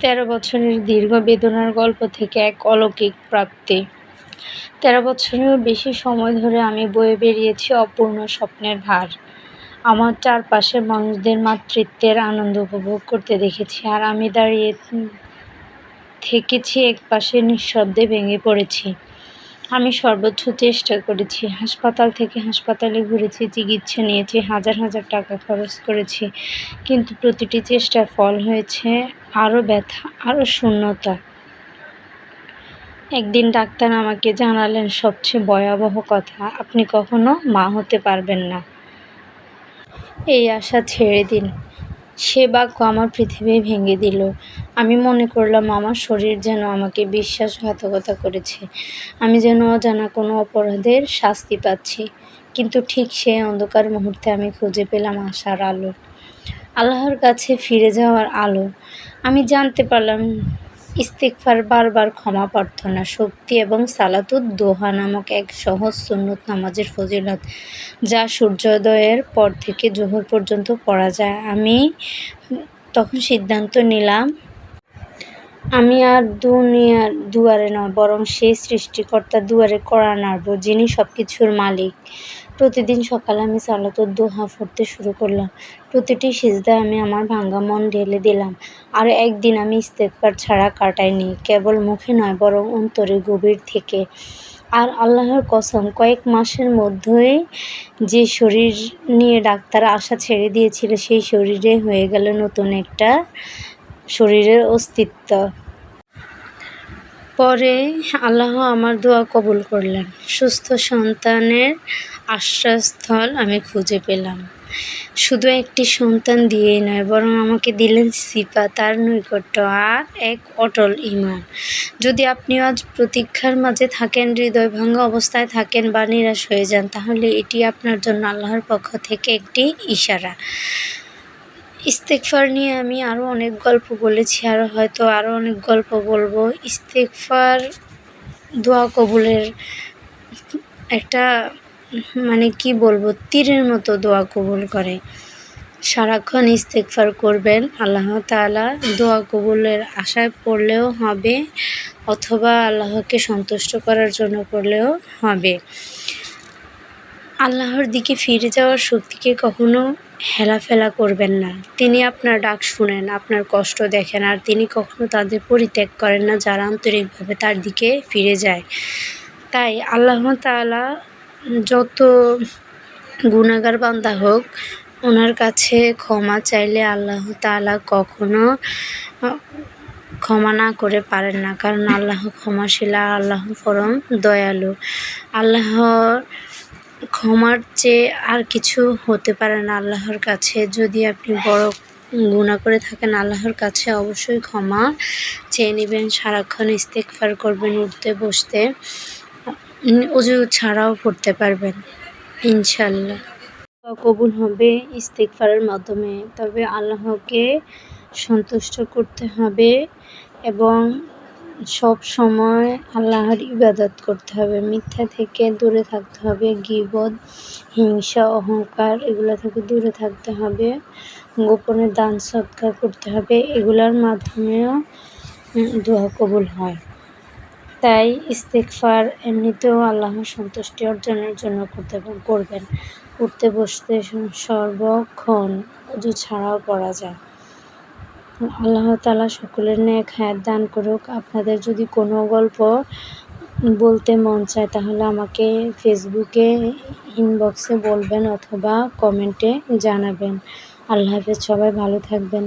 তেরো বছরের দীর্ঘ বেদনার গল্প থেকে এক অলৌকিক প্রাপ্তি। তেরো বছরেরও বেশি সময় ধরে আমি বয়ে বেরিয়েছি অপূর্ণ স্বপ্নের ভার। আমার চারপাশের মানুষদের মাতৃত্বের আনন্দ উপভোগ করতে দেখেছি আর আমি দাঁড়িয়ে থেকেছি এক পাশে নিঃশব্দে ভেঙে পড়েছি। আমি সর্বোচ্চ চেষ্টা করেছি। হাসপাতাল থেকে হাসপাতালে ঘুরেছি, চিকিৎসা নিয়েছি, হাজার হাজার টাকা খরচ করেছি। কিন্তু প্রতিটি চেষ্টার ফল হয়েছে আরও ব্যথা, আরও শূন্যতা। একদিন ডাক্তার আমাকে জানালেন, সবচেয়ে ভয়াবহ কথা, আপনি কখনো মা হতে পারবেন না। এই আশা ছেড়ে দিন। সে বাক্য আমার পৃথিবী ভেঙে দিল। আমি মনে করলাম, আমার শরীর যেন আমাকে বিশ্বাসঘাতকতা করেছে। আমি যেন অজানা কোনো অপরাধের শাস্তি পাচ্ছি। কিন্তু ঠিক সেই অন্ধকার মুহূর্তে আমি খুঁজে পেলাম আশার আলো। আল্লাহর কাছে ফিরে যাওয়ার আলো। আমি জানতে পারলাম ইস্তিকফার বারবার ক্ষমা প্রার্থনা, শক্তি এবং সালাতুদ দোহা নামক এক সহজ সুন্নত নামাজের ফজিলত যা সূর্যোদয়ের পর থেকে জোহর পর্যন্ত পড়া যায়। আমি তখন সিদ্ধান্ত নিলাম, আমি আর দুনিয়ার দুয়ারে নয়, বরং সেই সৃষ্টিকর্তার দুয়ারে কড়া নাড়ব যিনি সব কিছুর মালিক। প্রতিদিন সকালে আমি সালাতুর দোহা পড়তে শুরু করলাম। প্রতিটি সিজদায় আমি আমার ভাঙ্গা মন ঢেলে দিলাম। আর একদিন আমি ইস্তেকবার ছাড়া কাটাইনি, কেবল মুখে নয়, বরং অন্তরে গভীর থেকে। আর আল্লাহর কসম, কয়েক মাসের মধ্যেই যে শরীর নিয়ে ডাক্তার আশা ছেড়ে দিয়েছিল, সেই শরীরে হয়ে গেল নতুন একটা শরীরের অস্তিত্ব। পরে আল্লাহ আমার দোয়া কবুল করলেন। সুস্থ সন্তানের আশ্রয়স্থল আমি খুঁজে পেলাম। শুধু একটি সন্তান দিয়েই নয়, বরং আমাকে দিলেন সিপা, তার নৈকট্য আর এক অটল ইমান যদি আপনি আজ প্রতীক্ষার মাঝে থাকেন, হৃদয় ভাঙ্গা অবস্থায় থাকেন বা নিরাশ হয়ে যান, তাহলে এটি আপনার জন্য আল্লাহর পক্ষ থেকে একটি ইশারা। ইস্তেকফার নিয়ে আমি আরও অনেক গল্প বলেছি, আর হয়তো আরও অনেক গল্প বলব। ইস্তেকফার দোয়া কবুলের একটা মানে কি বলব, তীরের মতো দোয়া কবুল করে। সারাক্ষণ ইস্তেকফার করবেন, আল্লাহ তালা দোয়া কবুলের আশায় পড়লেও হবে, অথবা আল্লাহকে সন্তুষ্ট করার জন্য পড়লেও হবে। আল্লাহর দিকে ফিরে যাওয়ার শক্তিকে কখনো হেলাফেলা করবেন না। তিনি আপনার ডাক শুনেন, আপনার কষ্ট দেখেন, আর তিনি কখনো তাদের পরিত্যাগ করেন না যারা আন্তরিকভাবে তার দিকে ফিরে যায়। তাই আল্লাহ তালা যত গুণাগার বান্দা হোক ওনার কাছে ক্ষমা চাইলে আল্লাহ তালা কখনো ক্ষমা না করে পারেন না। কারণ আল্লাহ ক্ষমাশীলা আল্লাহ পরম দয়ালু। আল্লাহর ক্ষমার চেয়ে আর কিছু হতে পারে না আল্লাহর কাছে। যদি আপনি বড় গুণা করে থাকেন, আল্লাহর কাছে অবশ্যই ক্ষমা চেয়ে নেবেন। সারাক্ষণ ইস্তেকফার করবেন, উঠতে, বসতে। অজু ছাড়াও পড়তে পারবেন ইনশাল্লাহ কবুল হবে ইস্তেকফারের মাধ্যমে। তবে আল্লাহকে সন্তুষ্ট করতে হবে এবং সব সময় আল্লাহর ইবাদত করতে হবে। মিথ্যা থেকে দূরে থাকতে হবে। গিবদ, হিংসা, অহংকার, এগুলো থেকে দূরে থাকতে হবে। গোপনে দান, সৎকার করতে হবে। এগুলোর মাধ্যমেও দোয়া কবুল হয়। তাই ইস্তেকফার এমনিতেও আল্লাহর সন্তুষ্টি অর্জনের জন্য করতে করবেন। উঠতে বসতে সর্বক্ষণ উজু ছাড়াও পড়া যায়। আল্লাহ তালা সকলের নেক হায়াত দান করুক। আপনাদের যদি কোনো গল্প বলতে মন চায়, তাহলে আমাকে ফেসবুকে ইনবক্সে বলবেন অথবা কমেন্টে জানাবেন। আল্লাহ হাফেজ, সবাই ভালো থাকবেন।